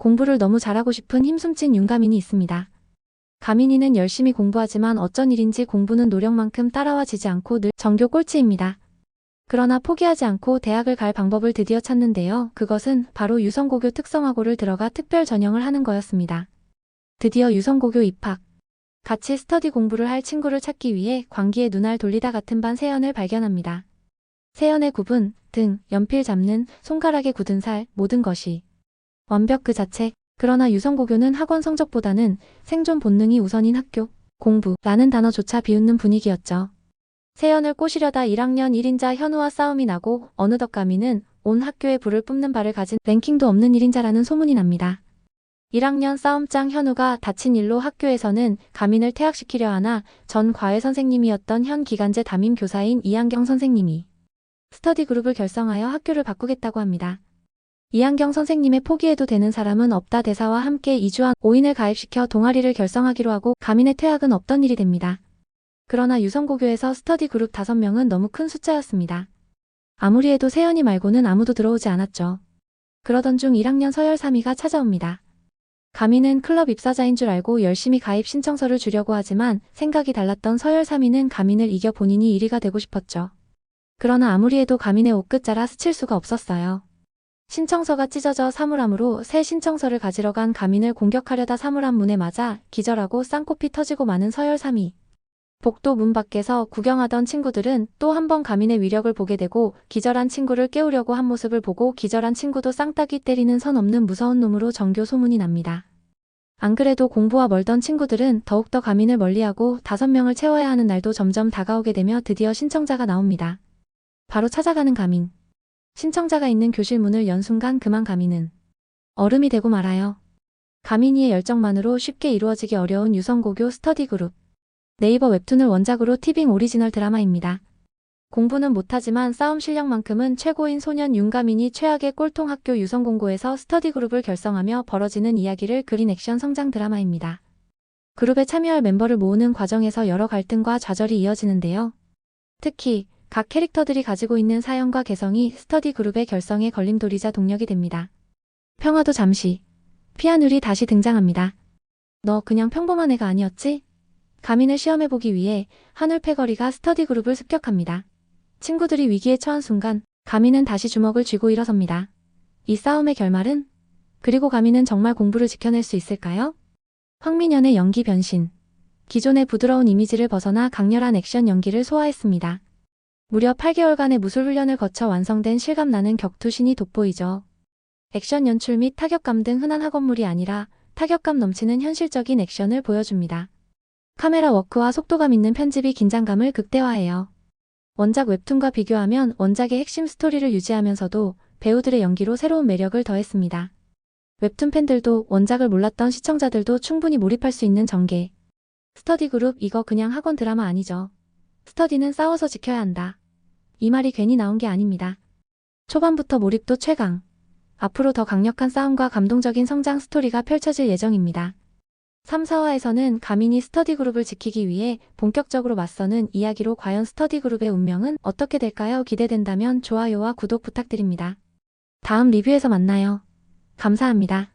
공부를 너무 잘하고 싶은 힘숨찐 윤가민이 있습니다. 가민이는 열심히 공부하지만 어쩐 일인지 공부는 노력만큼 따라와지지 않고 늘 전교 꼴찌입니다. 그러나 포기하지 않고 대학을 갈 방법을 드디어 찾는데요. 그것은 바로 유성고교 특성화고를 들어가 특별 전형을 하는 거였습니다. 드디어 유성고교 입학. 같이 스터디 공부를 할 친구를 찾기 위해 광기에 눈알 돌리다 같은 반 세연을 발견합니다. 세연의 구분, 등, 연필 잡는, 손가락에 굳은 살, 모든 것이 완벽 그 자체. 그러나 유성고교는 학원 성적보다는 생존 본능이 우선인 학교, 공부라는 단어조차 비웃는 분위기였죠. 세연을 꼬시려다 1학년 1인자 현우와 싸움이 나고 어느덧 가미는 온 학교에 불을 뿜는 발을 가진 랭킹도 없는 1인자라는 소문이 납니다. 1학년 싸움장 현우가 다친 일로 학교에서는 가민을 퇴학시키려 하나 전 과외 선생님이었던 현 기간제 담임 교사인 이한경 선생님이 스터디 그룹을 결성하여 학교를 바꾸겠다고 합니다. 이한경 선생님의 포기해도 되는 사람은 없다 대사와 함께 이주한 5인을 가입시켜 동아리를 결성하기로 하고 가민의 퇴학은 없던 일이 됩니다. 그러나 유성고교에서 스터디 그룹 5명은 너무 큰 숫자였습니다. 아무리 해도 세연이 말고는 아무도 들어오지 않았죠. 그러던 중 1학년 서열 3위가 찾아옵니다. 가민은 클럽 입사자인 줄 알고 열심히 가입 신청서를 주려고 하지만 생각이 달랐던 서열 3위는 가민을 이겨 본인이 1위가 되고 싶었죠. 그러나 아무리 해도 가민의 옷끝자라 스칠 수가 없었어요. 신청서가 찢어져 사물함으로 새 신청서를 가지러 간 가민을 공격하려다 사물함 문에 맞아 기절하고 쌍코피 터지고 마는 서열 3위. 복도 문 밖에서 구경하던 친구들은 또 한 번 가민의 위력을 보게 되고 기절한 친구를 깨우려고 한 모습을 보고 기절한 친구도 쌍따귀 때리는 선 없는 무서운 놈으로 전교 소문이 납니다. 안 그래도 공부와 멀던 친구들은 더욱더 가민을 멀리하고 다섯 명을 채워야 하는 날도 점점 다가오게 되며 드디어 신청자가 나옵니다. 바로 찾아가는 가민. 신청자가 있는 교실 문을 연 순간 그만 가민은 얼음이 되고 말아요. 가민이의 열정만으로 쉽게 이루어지기 어려운 유성고교 스터디 그룹. 네이버 웹툰을 원작으로 티빙 오리지널 드라마입니다. 공부는 못하지만 싸움 실력만큼은 최고인 소년 윤가민이 최악의 꼴통 학교 유성공고에서 스터디 그룹을 결성하며 벌어지는 이야기를 그린 액션 성장 드라마입니다. 그룹에 참여할 멤버를 모으는 과정에서 여러 갈등과 좌절이 이어지는데요. 특히 각 캐릭터들이 가지고 있는 사연과 개성이 스터디 그룹의 결성에 걸림돌이자 동력이 됩니다. 평화도 잠시. 피아누리 다시 등장합니다. 너 그냥 평범한 애가 아니었지? 가민을 시험해보기 위해 하늘 패거리가 스터디 그룹을 습격합니다. 친구들이 위기에 처한 순간 가민은 다시 주먹을 쥐고 일어섭니다. 이 싸움의 결말은? 그리고 가민은 정말 공부를 지켜낼 수 있을까요? 황민현의 연기 변신. 기존의 부드러운 이미지를 벗어나 강렬한 액션 연기를 소화했습니다. 무려 8개월간의 무술 훈련을 거쳐 완성된 실감나는 격투신이 돋보이죠. 액션 연출 및 타격감 등 흔한 학원물이 아니라 타격감 넘치는 현실적인 액션을 보여줍니다. 카메라 워크와 속도감 있는 편집이 긴장감을 극대화해요. 원작 웹툰과 비교하면 원작의 핵심 스토리를 유지하면서도 배우들의 연기로 새로운 매력을 더했습니다. 웹툰 팬들도 원작을 몰랐던 시청자들도 충분히 몰입할 수 있는 전개. 스터디 그룹 이거 그냥 학원 드라마 아니죠. 스터디는 싸워서 지켜야 한다. 이 말이 괜히 나온 게 아닙니다. 초반부터 몰입도 최강. 앞으로 더 강력한 싸움과 감동적인 성장 스토리가 펼쳐질 예정입니다. 3, 4화에서는 가민이 스터디 그룹을 지키기 위해 본격적으로 맞서는 이야기로 과연 스터디 그룹의 운명은 어떻게 될까요? 기대된다면 좋아요와 구독 부탁드립니다. 다음 리뷰에서 만나요. 감사합니다.